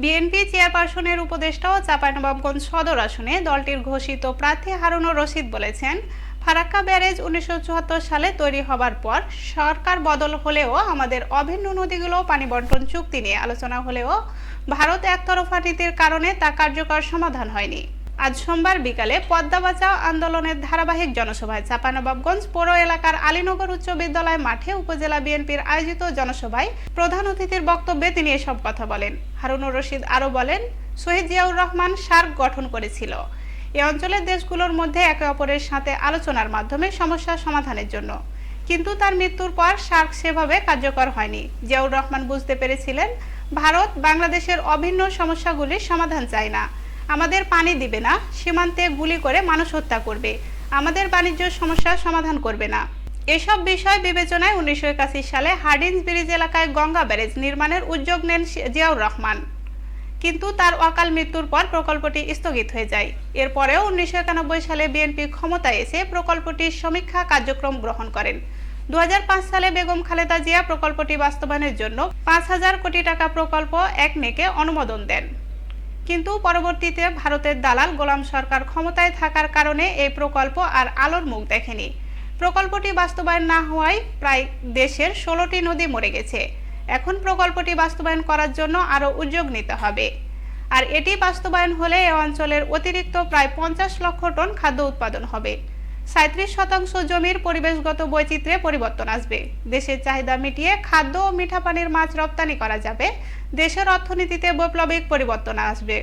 BNP চেয়ারপারসনের উপদেষ্টা ও চাঁপাইনবাবগঞ্জ সদর আসনে দলটির ঘোষিত প্রার্থী হারুনুর রশিদ বলেছেন, ফারাক্কা ব্যারেজ উনিশশো চুয়াত্তর সালে তৈরি হবার পর সরকার বদল হলেও আমাদের অভিন্ন নদীগুলো পানি বন্টন চুক্তি নিয়ে আলোচনা হলেও ভারত একতরফা নীতির কারণে তা কার্যকর সমাধান হয়নি। আজ সোমবার বিকালে পদ্মা বাঁচাও আন্দোলনের ধারাবাহিক জনসভায় চাপানবাবগঞ্জ পৌর এলাকার আলীনগর উচ্চ বিদ্যালয় মাঠে উপজেলা বিএনপির আয়োজিত জনসভায় প্রধান অতিথির বক্তব্যে তিনি এসব কথা বলেন। হারুনুর রশিদ আরও বলেন, শহীদ জিয়াউর রহমান সার্ক গঠন করেছিল। এ অঞ্চলের দেশগুলোর মধ্যে একে অপরের সাথে আলোচনার মাধ্যমে সমস্যা সমাধানের জন্য। কিন্তু তার মৃত্যুর পর সার্ক সেভাবে কার্যকর হয়নি। জিয়াউর রহমান বুঝতে পেরেছিলেন, ভারত বাংলাদেশের অভিন্ন সমস্যাগুলির সমাধান চায় না। আমাদের পানি দিবে না, সীমান্তে গুলি করে মানুষ হত্যা করবে। আমাদের বাণিজ্য সমস্যার সমাধান করবে না। এসব বিষয় বিবেচনায় উনিশশো একাশি সালে হার্ডিন্স ব্রিজ এলাকায় গঙ্গা ব্যারেজ নির্মাণের উদ্যোগ নেন জিয়াউর রহমান। কিন্তু তার অকাল মৃত্যুর পর প্রকল্পটি স্থগিত হয়ে যায়। এরপরেও উনিশশো একানব্বই সালে বিএনপি ক্ষমতায় এসে প্রকল্পটির সমীক্ষা কার্যক্রম গ্রহণ করেন। দু হাজার পাঁচ সালে বেগম খালেদা জিয়া প্রকল্পটি বাস্তবায়নের জন্য পাঁচ হাজার কোটি টাকা প্রকল্প এক নেকে অনুমোদন দেন। কিন্তু পরবর্তীতে ভারতের দালাল গোলাম সরকার ক্ষমতায় থাকার কারণে এই প্রকল্প আর আলোর মুখ দেখেনি। প্রকল্পটি বাস্তবায়ন না হওয়ায় প্রায় দেশের ষোলোটি নদী মরে গেছে। এখন প্রকল্পটি বাস্তবায়ন করার জন্য আরও উদ্যোগ নিতে হবে। আর এটি বাস্তবায়ন হলে এ অঞ্চলের অতিরিক্ত প্রায় পঞ্চাশ লক্ষ টন খাদ্য উৎপাদন হবে। সাঁত্রিশ শতাংশ জমির পরিবেশগত বৈচিত্র্যে পরিবর্তন আসবে। দেশের চাহিদা মিটিয়ে খাদ্য ও মিঠা পানির মাছ রপ্তানি করা যাবে। দেশের অর্থনীতিতে বৈপ্লবিক পরিবর্তন আসবে।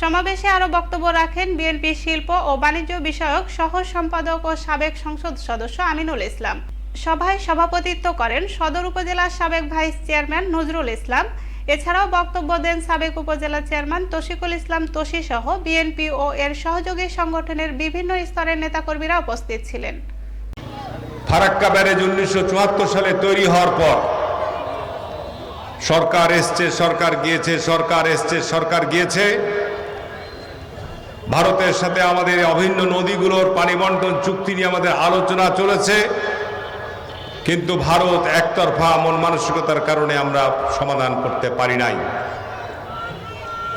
সমাবেশে আরও বক্তব্য রাখেন বিএনপি শিল্প ও বাণিজ্য বিষয়ক সহ সম্পাদক ও সাবেক সংসদ সদস্য আমিনুল ইসলাম। সভায় সভাপতিত্ব করেন সদর উপজেলার সাবেক ভাইস চেয়ারম্যান নজরুল ইসলাম। এছাড়াও বক্তব্য দেন সাবেক উপজেলা চেয়ারম্যান তশিকুল ইসলাম তোষী সহ বিএনপি ও এর সহযোগী সংগঠনের বিভিন্ন স্তরের নেতাকর্মীরা উপস্থিত ছিলেন। ফারাক্কা ব্যারেজ উনিশশো চুয়াত্তর সালে তৈরি হওয়ার পর সরকার এসছে, সরকার গিয়েছে, সরকার এসছে, সরকার গিয়েছে। ভারতের সাথে আমাদের অভিন্ন নদীগুলোর পানি বন্টন চুক্তি নিয়ে আমাদের আলোচনা চলেছে। কিন্তু ভারত একতরফা মন মানসিকতার কারণে আমরা সমাধান করতে পারি নাই।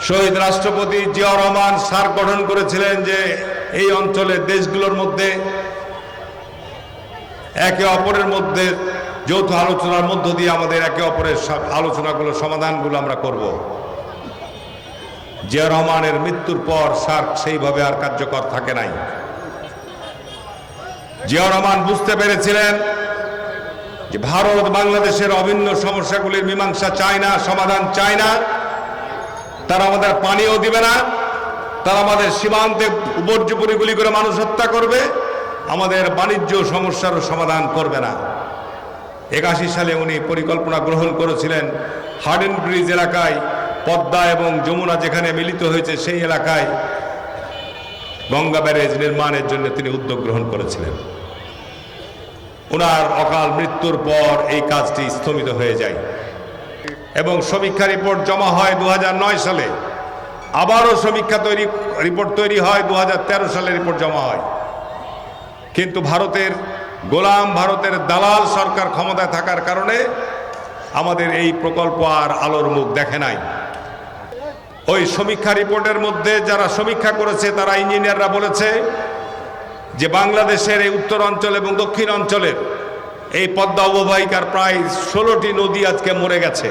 শহীদ রাষ্ট্রপতি জিয়া রহমান সার গঠন করেছিলেন যে এই অঞ্চলের দেশগুলোর মধ্যে একে অপরের মধ্যে যৌথ আলোচনার মধ্য দিয়ে আমাদের একে অপরের আলোচনাগুলো, সমাধানগুলো আমরা করব। জিয়া রহমানের মৃত্যুর পর সার্ক সেইভাবে আর কার্যকর থাকে নাই। জিয়া রহমান বুঝতে পেরেছিলেন যে ভারত বাংলাদেশের অভিন্ন সমস্যাগুলির মীমাংসা চায় না, সমাধান চায় না, তারা আমাদের পানিও দিবে না, তারা আমাদের সীমান্তে উপর্যুপরি গুলি করে মানুষ হত্যা করবে, আমাদের বাণিজ্য সমস্যারও সমাধান করবে না। একাশি সালে উনি পরিকল্পনা গ্রহণ করেছিলেন হার্ডেন ব্রিজ এলাকায়, পদ্মা এবং যমুনা যেখানে মিলিত হয়েছে সেই এলাকায় গঙ্গা ব্যারেজ নির্মাণের জন্য তিনি উদ্যোগ গ্রহণ করেছিলেন। ওনার অকাল মৃত্যুর পর এই কাজটি স্থগিত হয়ে যায়। এবং সমীক্ষা রিপোর্ট জমা হয় দু হাজার নয় সালে। আবারও সমীক্ষা তৈরি, রিপোর্ট তৈরি হয় দু হাজার তেরো সালে রিপোর্ট জমা হয়। কিন্তু ভারতের, গোলাম ভারতের দালাল সরকার ক্ষমতায় থাকার কারণে আমাদের এই প্রকল্প আর আলোর মুখ দেখে নাই। ওই সমীক্ষা রিপোর্টের মধ্যে যারা সমীক্ষা করেছে, তারা ইঞ্জিনিয়াররা বলেছে যে বাংলাদেশের এই উত্তর অঞ্চল এবং দক্ষিণ অঞ্চলের এই পদ্মা অববাহিকার প্রায় ষোলোটি নদী আজকে মরে গেছে।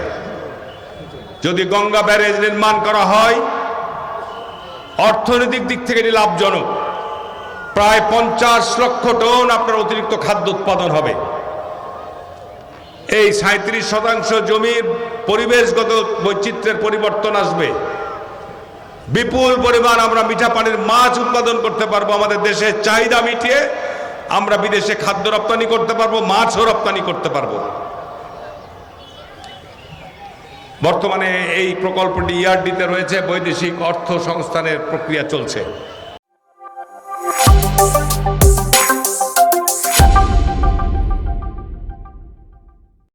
যদি গঙ্গা ব্যারেজ নির্মাণ করা হয়, অর্থনৈতিক দিক থেকে এটি লাভজনক। প্রায় পঞ্চাশ লক্ষ টন আপনার অতিরিক্ত খাদ্য উৎপাদন হবে। এই সাঁত্রিশ শতাংশ জমির পরিবেশগত বৈচিত্র্যের পরিবর্তন আসবে। বিপুল পরিমাণ আমরা মিঠা পানির মাছ উৎপাদন করতে পারব, আমাদের দেশে চাহিদা মিটিয়ে আমরা বিদেশে খাদ্য রপ্তানি করতে পারব, মাছও রপ্তানি করতে পারব। বর্তমানে এই প্রকল্পটি ইয়ারডিতে রয়েছে, বৈদেশিক অর্থ সংস্থানের প্রক্রিয়া চলছে।